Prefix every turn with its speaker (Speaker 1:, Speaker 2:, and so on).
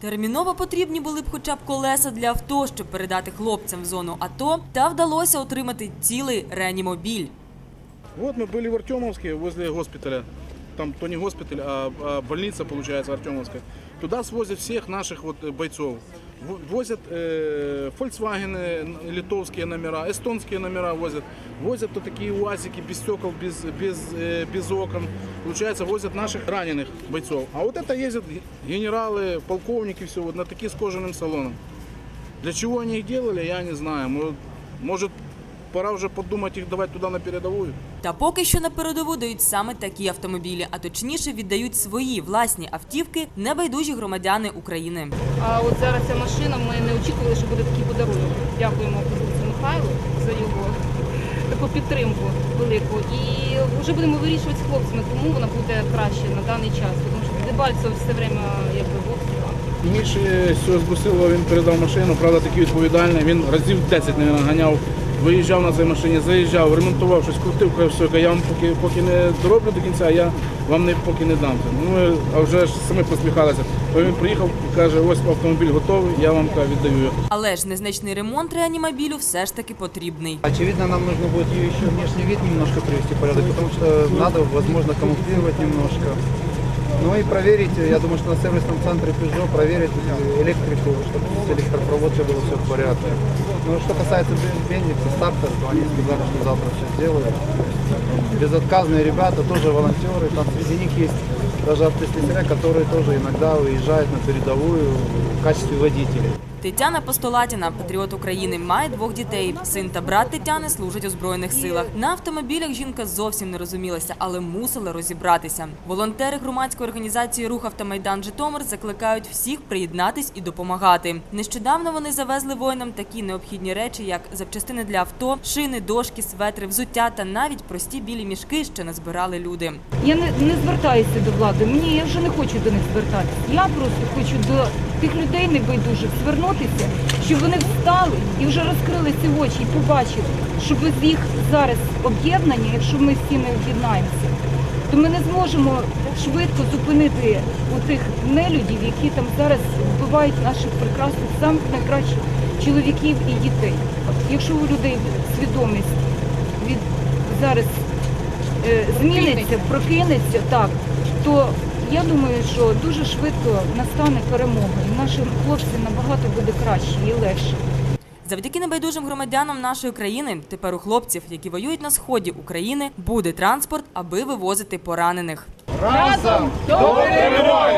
Speaker 1: Терміново потрібні були б хоча б колеса для авто, щоб передати хлопцям в зону АТО, та вдалося отримати цілий реанімобіль.
Speaker 2: Вот мы были в Артемовске возле госпиталя Там то не госпиталь, а, а больница, получается, Артемовская. Туда свозят всех наших вот э, бойцов. В- Возят э, Volkswagen литовские номера, эстонские номера возят. Возят то такие УАЗики без стекол, без, без, э, без окон. Получается, возят наших раненых бойцов. А вот это ездят ге- генералы, полковники, все вот на такие с кожаным салоном. Для чего они их делали, я не знаю. Может, может пора уже подумать их давать туда на передовую.
Speaker 1: Та поки що на передову дають саме такі автомобілі, а точніше віддають свої власні автівки небайдужі громадяни України.
Speaker 3: А от зараз ця машина, ми не очікували, що буде такий подарунок. Дякуємо Кузовцю Михайлу за його таку підтримку велику. І вже будемо вирішувати з хлопцями, кому вона буде краще на даний час. Тому що Дебальцев все время якби в обстрілах.
Speaker 2: Міші з він передав машину, правда, такий відповідальний. Він разів 10, мабуть, ганяв, виїжджав на цій машині, заїжджав, ремонтував, щось крутив, каже, все, я вам поки, поки не дороблю до кінця, я вам не, поки не дам. Ну, ми, а вже ж самі посміхалися. Бо він приїхав, каже, ось автомобіль готовий, я вам каже, віддаю.
Speaker 1: Але ж незначний ремонт реанімобілю все ж таки потрібний.
Speaker 4: Очевидно, нам нужно будет ее еще внешний вид немножко привести в порядок, потому что надо, возможно, камуфлировать немножко. Ну и проверить, я думаю, что на сервисном центре Peugeot проверить э, электрику, чтобы с электропроводкой было все в порядке. Ну, что касается бен- Бендикса, стартер, то они сказали, что завтра все сделают. Безотказные ребята, тоже волонтеры, там среди них есть даже автослесаря, которые тоже иногда уезжают на передовую в качестве водителей.
Speaker 1: Тетяна Постолатіна, патріот України, має двох дітей. Син та брат Тетяни служать у збройних силах. На автомобілях жінка зовсім не розумілася, але мусила розібратися. Волонтери громадської організації Рух Автомайдан Житомир закликають всіх приєднатись і допомагати. Нещодавно вони завезли воїнам такі необхідні речі, як запчастини для авто, шини, дошки, светри, взуття та навіть прості білі мішки, що назбирали люди.
Speaker 3: Я не, не звертаюся до влади. Мені я вже не хочу до них звертатися. Я просто хочу до тих людей небайдужих звернутися, щоб вони встали і вже розкрили ці очі і побачили, що без їх зараз об'єднання, якщо ми всі не об'єднаємося, то ми не зможемо швидко зупинити у тих нелюдів, які там зараз вбивають наших прекрасних, самих найкращих чоловіків і дітей. Якщо у людей свідомість від зараз е, зміниться, прокинеться, так, то я думаю, що дуже швидко настане перемога. І нашим хлопцям набагато буде краще і легше.
Speaker 1: Завдяки небайдужим громадянам нашої країни тепер у хлопців, які воюють на сході України, буде транспорт, аби вивозити поранених.
Speaker 3: Разом до перемоги!